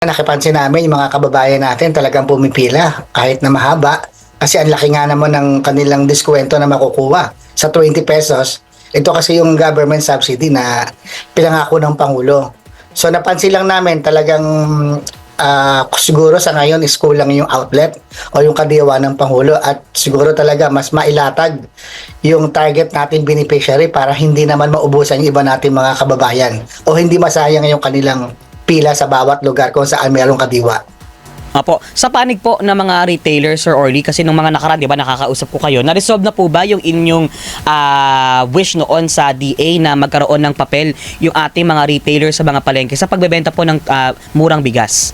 Nakipansin namin yung mga kababayan natin talagang pumipila kahit na mahaba kasi ang laki nga naman ng kanilang diskwento na makukuha sa 20 pesos. Ito kasi yung government subsidy na pinangako ng Pangulo. So napansin lang namin talagang ah, siguro sa ngayon is kulang yung outlet o yung kadiwa ng Pangulo at siguro talaga mas mailatag yung target natin beneficiary para hindi naman maubusan yung iba natin mga kababayan o hindi masayang yung kanilang pila sa bawat lugar kung saan mayroong kadiwa. Apo, sa panig po ng mga retailers Sir Orly kasi nung mga nakaraan, 'di ba, nakakausap ko kayo. Na-resolve na po ba yung inyong ah, wish noon sa DA na magkaroon ng papel yung ating mga retailers sa mga palengke sa pagbebenta po ng ah, murang bigas?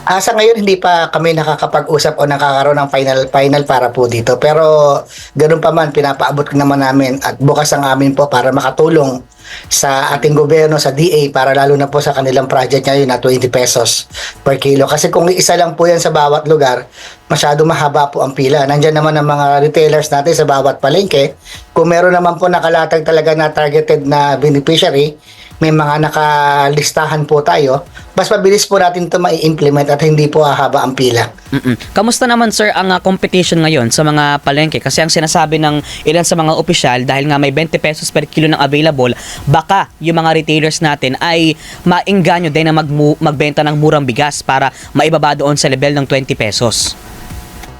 Ah, sa ngayon hindi pa kami nakakapag-usap o nakakaroon ng final final para po dito. Pero ganun pa man pinapaabot naman namin at bukas ang amin po para makatulong sa ating gobyerno sa DA para lalo na po sa kanilang project ngayon na 20 pesos per kilo. Kasi kung isa lang po yan sa bawat lugar, masyado mahaba po ang pila. Nandyan naman ang mga retailers natin sa bawat palengke. Kung meron naman po nakalatag talaga na targeted na beneficiary, may mga nakalistahan po tayo, mas mabilis po natin ito mai-implement at hindi po hahaba ang pila. Mm-mm. Kamusta naman sir ang ah, competition ngayon sa mga palengke? Kasi ang sinasabi ng ilan sa mga opisyal dahil nga may 20 pesos per kilo ng available, baka yung mga retailers natin ay maingganyo din na magmu- magbenta ng murang bigas para maibaba doon sa level ng 20 pesos.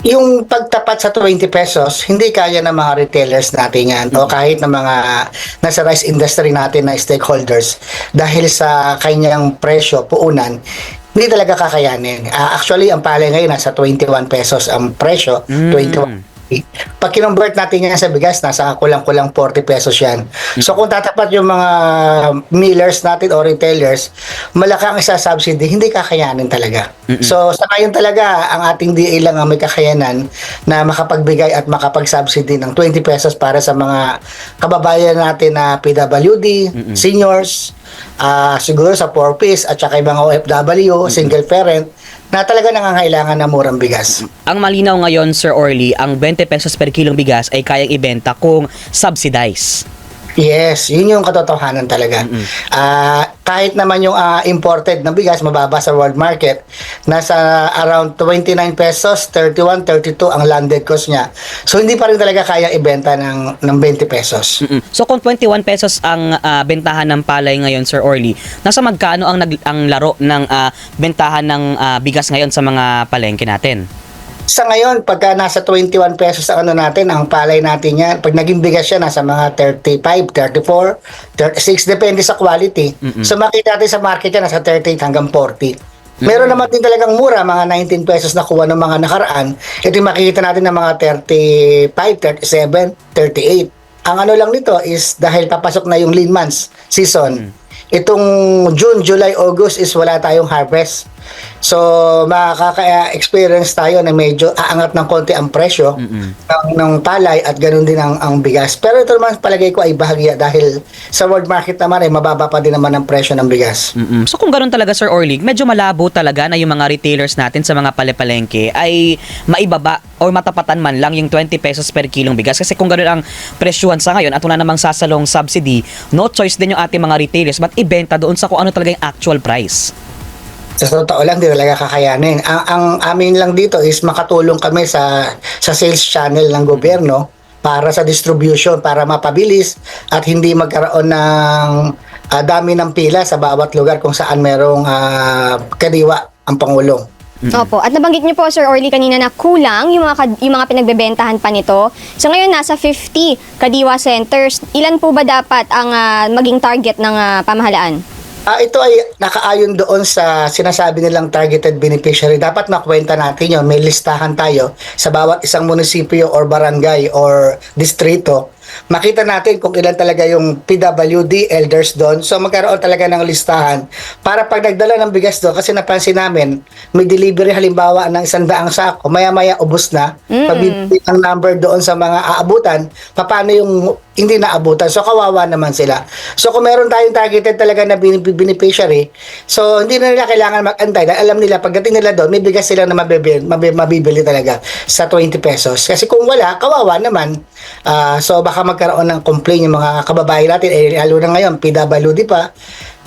Yung pagtapat sa 20 pesos, hindi kaya ng mga retailers natin yan o kahit ng mga nasa rice industry natin na stakeholders dahil sa kanyang presyo, puunan, hindi talaga kakayanin. Ah, actually, ang palay ngayon nasa 21 pesos ang presyo, Mm. 21 pag kinonvert natin yan sa bigas, nasa kulang-kulang 40 pesos yan. So kung tatapat yung mga millers natin o retailers, malaki ang isa subsidy, hindi kakayanin talaga. So sa ngayon talaga, ang ating DA lang ang may kakayanan na makapagbigay at makapag-subsidy ng 20 pesos para sa mga kababayan natin na PWD, seniors, ah, siguro sa 4-piece at saka yung mga OFW, single parent, na talaga nangangailangan ng murang bigas. Ang malinaw ngayon, Sir Orly, ang 20 pesos per kilong bigas ay kayang ibenta kung subsidize. Yes, yun yung katotohanan talaga. Ah, kahit naman yung ah, imported na bigas, mababa sa world market, nasa around 29 pesos, 31, 32 ang landed cost niya. So, hindi pa rin talaga kaya ibenta ng, ng 20 pesos. Mm-mm. So kung 21 pesos ang ah, bentahan ng palay ngayon, Sir Orly, nasa magkano ang, nag- ang laro ng ah, bentahan ng ah, bigas ngayon sa mga palengke natin? Sa ngayon, pagka nasa 21 pesos ang ano natin, ang palay natin yan, pag naging bigas siya, nasa mga 35, 34, 36, depende sa quality. So makita natin sa market yan, nasa 38 hanggang 40. Meron naman din talagang mura, mga 19 pesos na kuha ng mga nakaraan. Ito yung makikita natin ng mga 35, 37, 38. Ang ano lang nito is dahil papasok na yung lean months season. Itong June, July, August is wala tayong harvest. So, makaka-experience tayo na medyo aangat ng konti ang presyo ng, ng palay at ganun din ang, ang bigas. Pero ito naman palagay ko ay bahagya dahil sa world market naman ay mababa pa din naman ang presyo ng bigas. Mm-mm. So kung ganoon talaga Sir Orly, medyo malabo talaga na yung mga retailers natin sa mga palepalengke ay maibaba o matapatan man lang yung 20 pesos per kilong bigas. Kasi kung ganoon ang presyuhan sa ngayon at wala namang sasalong subsidy, no choice din yung ating mga retailers but ibenta doon sa kung ano talaga yung actual price. Sa totoo lang, di talaga kakayanin. Ang, ang amin lang dito is makatulong kami sa, sa sales channel ng gobyerno para sa distribution, para mapabilis at hindi magkaroon ng ah, dami ng pila sa bawat lugar kung saan merong ah, kadiwa ang Pangulo. Opo. At nabanggit niyo po, Sir Orly, kanina na kulang yung mga, kad- yung mga pinagbebentahan pa nito. So ngayon, nasa 50 kadiwa centers. Ilan po ba dapat ang ah, maging target ng ah, pamahalaan? Ah, ito ay nakaayon doon sa sinasabi nilang targeted beneficiary. Dapat makwenta natin yun. May listahan tayo sa bawat isang munisipyo or barangay or distrito. Makita natin kung ilan talaga yung PWD elders doon. So magkaroon talaga ng listahan para pag nagdala ng bigas doon, kasi napansin namin, may delivery halimbawa ng isang daang sako, maya-maya ubos na. Mm. Pabibigyan ang number doon sa mga aabutan, paano yung hindi naabutan. So kawawa naman sila. So kung meron tayong targeted talaga na beneficiary, so hindi na nila kailangan mag-antay dahil alam nila pagdating nila doon, may bigas sila na mabibili, mabi- mabibili talaga sa 20 pesos. Kasi kung wala, kawawa naman. Ah, so baka magkaroon ng complaint yung mga kababayan natin, eh, lalo na ngayon, PWD pa,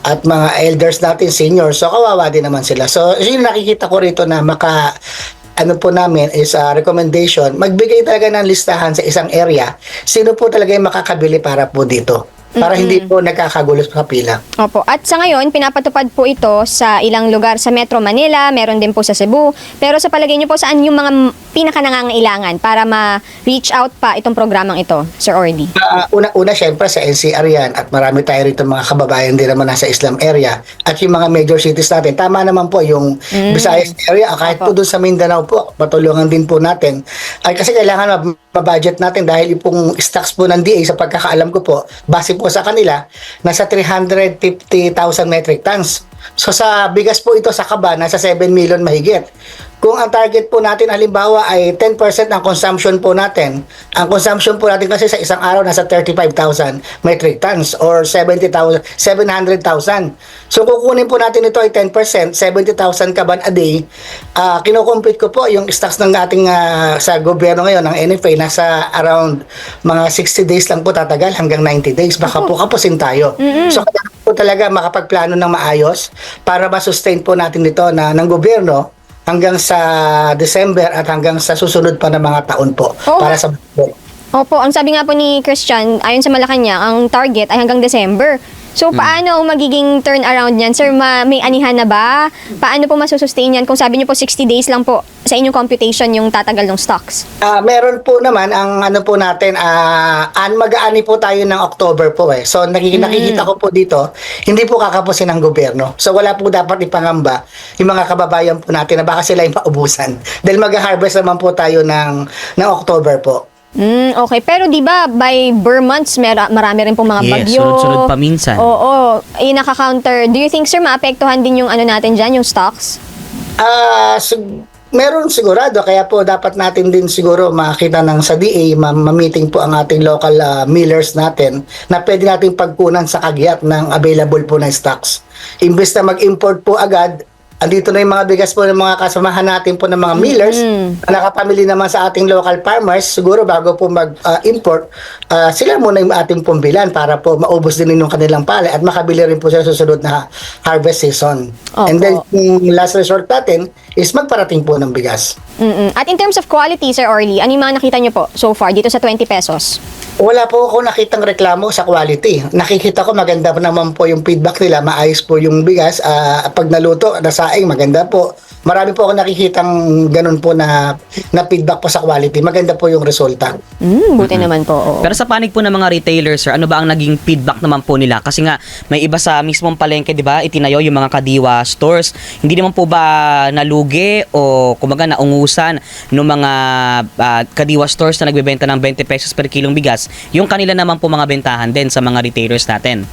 at mga elders natin, seniors, so kawawa din naman sila. So, yun nakikita ko rito na maka ano po namin is a recommendation, magbigay talaga ng listahan sa isang area, sino po talaga yung makakabili para po dito. Para hindi po nagkakagulo sa pila. Opo. At sa ngayon, pinapatupad po ito sa ilang lugar sa Metro Manila, meron din po sa Cebu. Pero sa palagay niyo po, saan yung mga pinakanangangailangan para ma-reach out pa itong programang ito, Sir Orly? Ah, una-una, syempre sa NCR yan at marami tayo rito mga kababayan din naman nasa Islam area at yung mga major cities natin. Tama naman po yung Visayas area, ah, kahit po doon sa Mindanao po, patulungan din po natin. Ay kasi kailangan mab- mabudget natin dahil yung stocks po ng DA sa pagkakaalam ko po, base po sa kanila, nasa 350,000 metric tons. So sa bigas po ito sa kaba, nasa 7 million mahigit. Kung ang target po natin halimbawa ay 10% ng consumption po natin, ang consumption po natin kasi sa isang araw nasa 35,000 metric tons or 70,000 700,000. So kukunin po natin ito ay 10%, 70,000 kaban a day. Ah, kino-compute ko po yung stocks ng ating ah, sa gobyerno ngayon ng NFA nasa around mga 60 days lang po tatagal hanggang 90 days. Baka po kapusin tayo. So kailangan po talaga makapagplano ng maayos para ma-sustain po natin ito na ng gobyerno hanggang sa December at hanggang sa susunod pa na mga taon po Oo. para sa. Opo, ang sabi nga po ni Christian, ayon sa Malacanang, ang target ay hanggang December. So, paano ang magiging turnaround niyan? Sir, ma- may anihan na ba? Paano po masusustain yan? Kung sabi niyo po 60 days lang po sa inyong computation yung tatagal ng stocks. Ah, meron po naman ang ano po natin, ah an mag-aani po tayo ng October po eh. So nakik- nakikita ko po dito, hindi po kakapusin ng gobyerno. So wala po dapat ipangamba yung mga kababayan po natin na baka sila yung maubusan. Dahil mag-harvest naman po tayo ng ng October po. Mm, okay. Pero di ba by Burr months, mera- marami rin pong mga Yes, bagyo. sunod-sunod pa minsan. Oo, yung naka-counter. Do you think, sir, maapektuhan din yung ano natin dyan, yung stocks? Ah, sig- meron sigurado kaya po dapat natin din siguro makita ng sa DA ma- ma-meeting po ang ating local ah, millers natin na pwede nating pagkunan sa kagyat ng available po na stocks. Imbes na mag-import po agad, andito na yung mga bigas po ng mga kasamahan natin po ng mga millers na nakapamili naman sa ating local farmers, siguro bago po mag-import, ah, sila muna yung ating pumbilan para po maubos din yung kanilang palay at makabili rin po sa susunod na harvest season. Opo. And then, yung last resort natin is magparating po ng bigas. Mm-mm. At in terms of quality, Sir Orly, ano yung mga nakita niyo po so far dito sa 20 pesos? Wala po ako nakitang reklamo sa quality. Nakikita ko maganda naman po yung feedback nila, maayos po yung bigas. Ah, pag naluto, nasaing, maganda po. Marami po ako nakikitang ganun po na, na feedback po sa quality. Maganda po yung resulta. Mm, buti naman po. oo. Pero sa panig po ng mga retailers, sir, ano ba ang naging feedback naman po nila? Kasi nga, may iba sa mismong palengke, di ba, itinayo yung mga kadiwa stores. Hindi naman po ba nalugi o kumbaga naungusan ng mga ah, kadiwa stores na nagbebenta ng 20 pesos per kilong bigas, yung kanila naman po mga bentahan din sa mga retailers natin.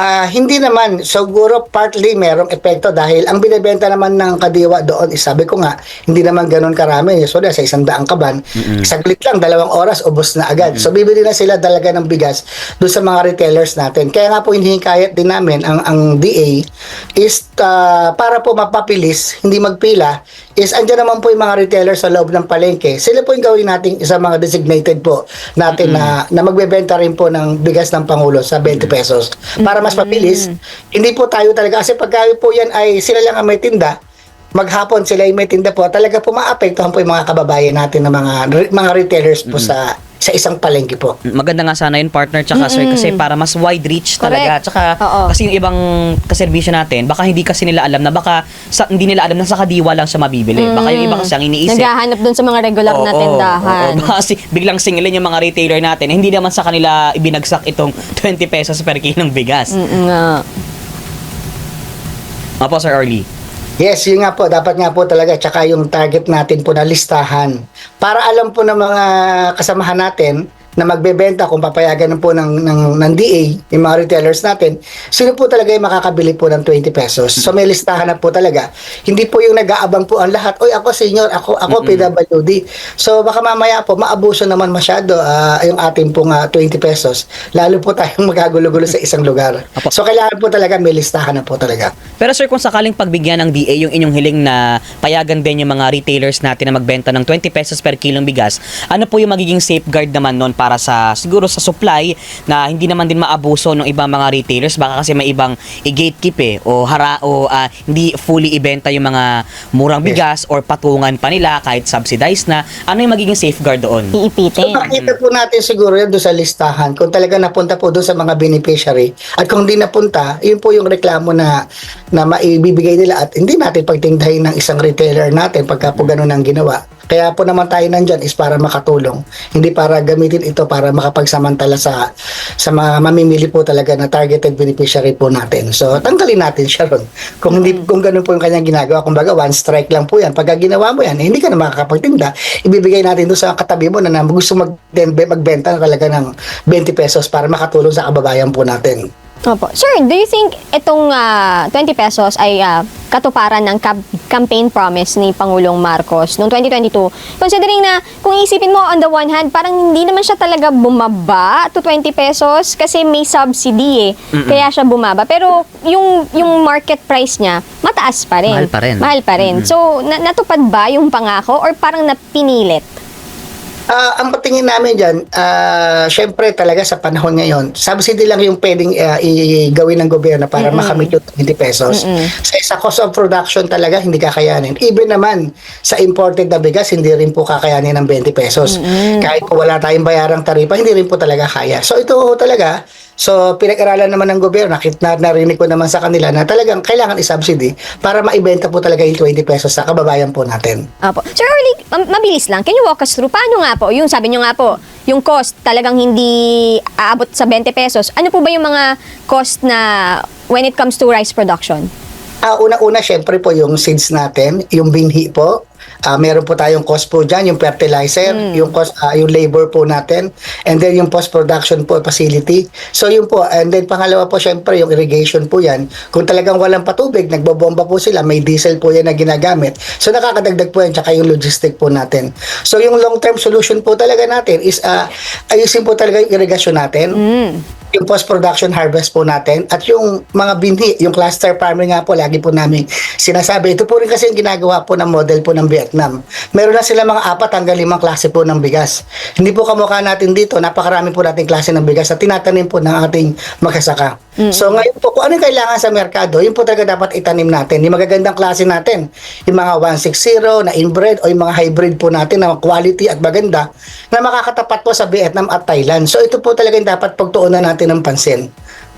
Ah, hindi naman. Siguro partly merong epekto dahil ang binebenta naman ng kadiwa doon is sabi ko nga, hindi naman ganun karami. So, sa isang daang kaban, saglit lang, dalawang oras, ubos na agad. So, bibili na sila talaga ng bigas doon sa mga retailers natin. Kaya nga po, hinihikayat din namin ang, ang DA is ah, para po mapapilis, hindi magpila, is andyan naman po yung mga retailers sa loob ng palengke. Sila po yung gawin nating isa mga designated po natin na, na magbebenta rin po ng bigas ng Pangulo sa 20 pesos. Para mas mabilis, hindi po tayo talaga, kasi pagka po yan ay sila lang ang may tinda, maghapon sila yung may tinda po, talaga po maapektuhan po yung mga kababayan natin na mga mga retailers po sa sa isang palengke po. Maganda nga sana yun, partner, tsaka sir, kasi para mas wide reach talaga. Correct. Tsaka, Oo. kasi yung ibang kaservisyo natin, baka hindi kasi nila alam na baka, sa, hindi nila alam na sa kadiwa lang siya mabibili. Baka yung iba kasi ang iniisip. Naghahanap dun sa mga regular na Oo, tindahan. oo. Baka si, biglang singilin yung mga retailer natin. Hindi naman sa kanila ibinagsak itong 20 pesos per kilong bigas. Mm, nga. Opo, Sir Orly. Yes, yun nga po. Dapat nga po talaga. Tsaka yung target natin po na listahan. Para alam po ng mga kasamahan natin na magbebenta kung papayagan po ng, ng, ng DA, yung mga retailers natin, sino po talaga yung makakabili po ng 20 pesos. So may listahan na po talaga. Hindi po yung nag-aabang po ang lahat. Oy, ako senior, ako ako PWD. So baka mamaya po maabuso naman masyado ah, yung ating pong ah, 20 pesos. Lalo po tayong magagulo-gulo sa isang lugar. Apo. So kailangan po talaga may listahan na po talaga. Pero sir, kung sakaling pagbigyan ng DA yung inyong hiling na payagan din yung mga retailers natin na magbenta ng 20 pesos per kilong bigas, ano po yung magiging safeguard naman nun para sa siguro sa supply na hindi naman din maabuso ng ibang mga retailers. Baka kasi may ibang i-gatekeep eh o hara o ah, hindi fully ibenta yung mga murang bigas or patungan pa nila kahit subsidized na. Ano yung magiging safeguard doon? So Iipitin. makita po natin siguro yan doon sa listahan kung talaga napunta po doon sa mga beneficiary. At kung hindi napunta, yun po yung reklamo na na maibibigay nila at hindi natin pagtindahin ng isang retailer natin pagka po ganun ang ginawa. Kaya po naman tayo nandyan is para makatulong. Hindi para gamitin ito para makapagsamantala sa sa mga mamimili po talaga na targeted beneficiary po natin. So, tanggalin natin siya ron. Kung hindi kung ganun po yung kanyang ginagawa, kumbaga one strike lang po yan. Pagka ginawa mo yan, eh, hindi ka na makakapagtinda. Ibibigay natin doon sa katabi mo na, na gusto mag magbenta na talaga ng 20 pesos para makatulong sa kababayan po natin. Opo. Sir, do you think itong ah, 20 pesos ay ah, katuparan ng cam- campaign promise ni Pangulong Marcos noong 2022? Considering na kung isipin mo on the one hand, parang hindi naman siya talaga bumaba to 20 pesos kasi may subsidy eh. Kaya siya bumaba. Pero yung yung market price niya, mataas pa rin. Mahal pa rin. Mahal pa rin. So, na- natupad ba yung pangako or parang napinilit? Ah, ang patingin namin dyan, ah, syempre talaga sa panahon ngayon, subsidy lang yung pwedeng ah, i-gawin ng gobyerno para makamit yung 20 pesos. Sa isa cost of production talaga, hindi kakayanin. Even naman sa imported na bigas, hindi rin po kakayanin ng 20 pesos. Kahit po wala tayong bayarang taripa, hindi rin po talaga kaya. So ito talaga, So, pinag-aralan naman ng gobyerno, nakit na narinig ko naman sa kanila na talagang kailangan i-subsidy para maibenta po talaga yung 20 pesos sa kababayan po natin. Apo. Sir Orly, ma- mabilis lang. Can you walk us through? Paano nga po? Yung sabi nyo nga po, yung cost talagang hindi aabot sa 20 pesos. Ano po ba yung mga cost na when it comes to rice production? Ah, una-una, syempre po yung seeds natin, yung binhi po. Ah, meron po tayong cost po dyan, yung fertilizer, yung cost, ah, yung labor po natin, and then yung post-production po facility. So yun po, and then pangalawa po syempre yung irrigation po yan. Kung talagang walang patubig, nagbobomba po sila, may diesel po yan na ginagamit. So nakakadagdag po yan, tsaka yung logistic po natin. So yung long-term solution po talaga natin is ah, ayusin po talaga yung irrigation natin yung post-production harvest po natin at yung mga binhi, yung cluster farming nga po, lagi po namin sinasabi. Ito po rin kasi yung ginagawa po ng model po ng Vietnam. Meron na sila mga apat hanggang limang klase po ng bigas. Hindi po kamukha natin dito, napakarami po nating klase ng bigas na tinatanim po ng ating magsasaka. So ngayon po, kung ano yung kailangan sa merkado, yun po talaga dapat itanim natin. Yung magagandang klase natin, yung mga 160 na inbred o yung mga hybrid po natin na quality at maganda na makakatapat po sa Vietnam at Thailand. So ito po talaga yung dapat pagtuunan natin ng pansin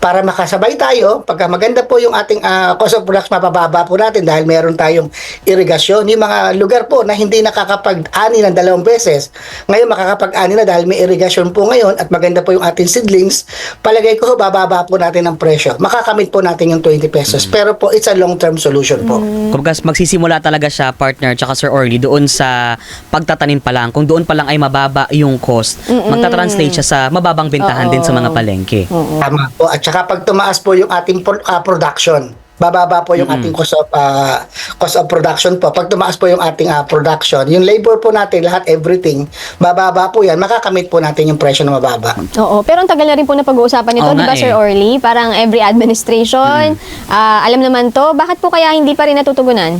para makasabay tayo, pagka maganda po yung ating ah, cost of production, mapababa po natin dahil meron tayong irigasyon. Yung mga lugar po na hindi nakakapag-ani ng dalawang beses, ngayon makakapag-ani na dahil may irigasyon po ngayon at maganda po yung ating seedlings, palagay ko bababa po natin ang presyo. Makakamit po natin yung 20 pesos. Pero po, it's a long-term solution po. Kumbaga magsisimula talaga siya partner tsaka Sir Orly doon sa pagtatanim pa lang. Kung doon pa lang ay mababa yung cost, magta-translate siya sa mababang bentahan din sa mga palengke. Tama po. At saka pag tumaas po yung ating pro- ah, production, bababa po yung ating cost of ah, cost of production po. Pag tumaas po yung ating ah, production, yung labor po natin, lahat everything, bababa po yan, makakamit po natin yung presyo na mababa. Oo, pero ang tagal na rin po na pag-uusapan nito, Oo di ba Sir eh. Orly? Parang every administration, ah, alam naman to. Bakit po kaya hindi pa rin natutugunan?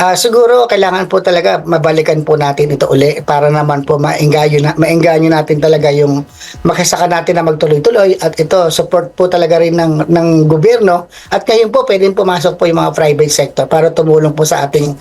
Ah, siguro kailangan po talaga mabalikan po natin ito uli para naman po maengganyo na maengganyo natin talaga yung makisaka natin na magtuloy-tuloy at ito support po talaga rin ng ng gobyerno at ngayon po pwedeng pumasok po yung mga private sector para tumulong po sa ating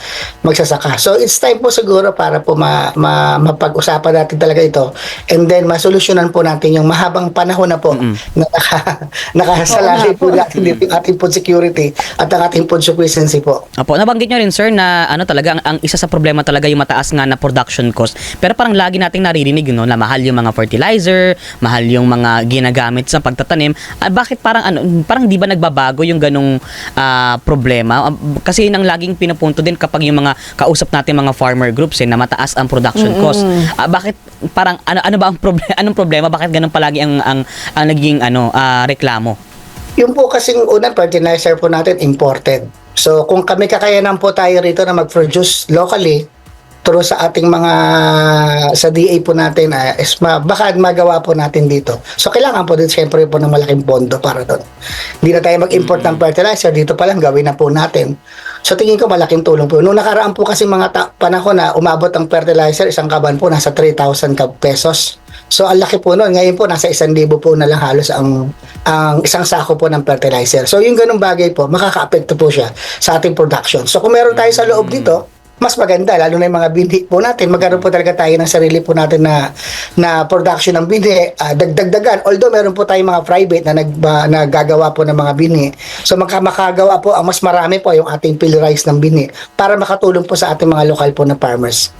magsasaka. So it's time po siguro para po ma, ma- mapag-usapan natin talaga ito and then masolusyonan po natin yung mahabang panahon na po na naka, nakasalalay po natin dito yung ating food security at ang ating food sufficiency po. Apo, nabanggit nyo rin sir na ano talaga ang, ang isa sa problema talaga yung mataas nga na production cost. Pero parang lagi nating naririnig no na mahal yung mga fertilizer, mahal yung mga ginagamit sa pagtatanim. Ah, bakit parang ano parang di ba nagbabago yung ganong ah, problema? Ah, Kasi yun ang laging pinupunto din kapag yung mga kausap natin mga farmer groups eh, na mataas ang production cost. Ah, bakit parang ano ano ba ang problema anong problema bakit ganun palagi ang ang, ang naging ano ah, reklamo? Yung po kasing unang fertilizer po natin imported. So kung kami kakayanan po tayo rito na mag-produce locally through sa ating mga sa DA po natin uh, is ma, baka magawa po natin dito. So kailangan po din siyempre po ng malaking pondo para doon. Hindi na tayo mag-import ng fertilizer dito pa lang gawin na po natin. So tingin ko malaking tulong po. Noong nakaraan po kasi mga ta- panahon na umabot ang fertilizer isang kaban po nasa 3,000 ka pesos So ang laki po nun. Ngayon po nasa isang libo po na lang halos ang ang isang sako po ng fertilizer. So yung ganung bagay po, makaka-apekto po siya sa ating production. So kung meron tayo sa loob dito, mas maganda lalo na yung mga binhi po natin. Magkaroon po talaga tayo ng sarili po natin na na production ng binhi ah, dagdagdagan. Although meron po tayong mga private na nag ah, nagagawa po ng mga binhi so magka makagawa po ang mas marami po yung ating pill rice ng binhi para makatulong po sa ating mga lokal po na farmers